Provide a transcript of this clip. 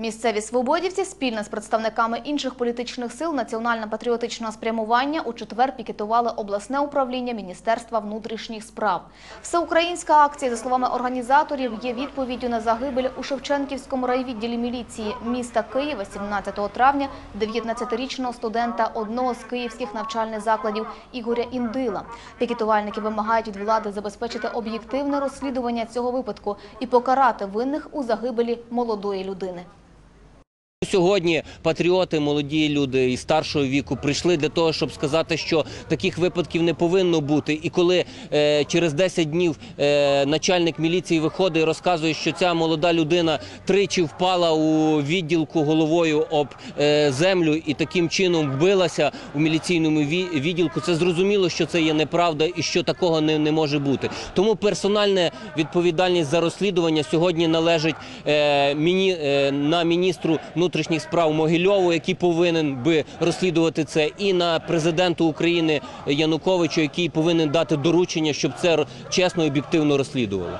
Місцеві свободівці спільно з представниками інших політичних сил національно-патріотичного спрямування у четвер пікетували обласне управління Міністерства внутрішніх справ. Всеукраїнська акція, за словами організаторів, є відповіддю на загибель у Шевченківському райвідділі міліції міста Києва 17 травня 19-річного студента одного з київських навчальних закладів Ігоря Індила. Пікетувальники вимагають від влади забезпечити об'єктивне розслідування цього випадку і покарати винних у загибелі молодої людини. Сьогодні патріоти, молоді люди і старшого віку прийшли для того, щоб сказати, що таких випадків не повинно бути. І коли е, через 10 днів е, начальник міліції виходить і розказує, що ця молода людина тричі впала у відділку головою об е, землю і таким чином вбилася у міліційному ві- відділку, це зрозуміло, що це є неправда і що такого не, не може бути. Тому персональна відповідальність за розслідування сьогодні належить е, міні, е, на міністру внутрішніх справ Могильову, який повинен би розслідувати це, і на президенту України Януковичу, який повинен дати доручення, щоб це чесно і об'єктивно розслідували.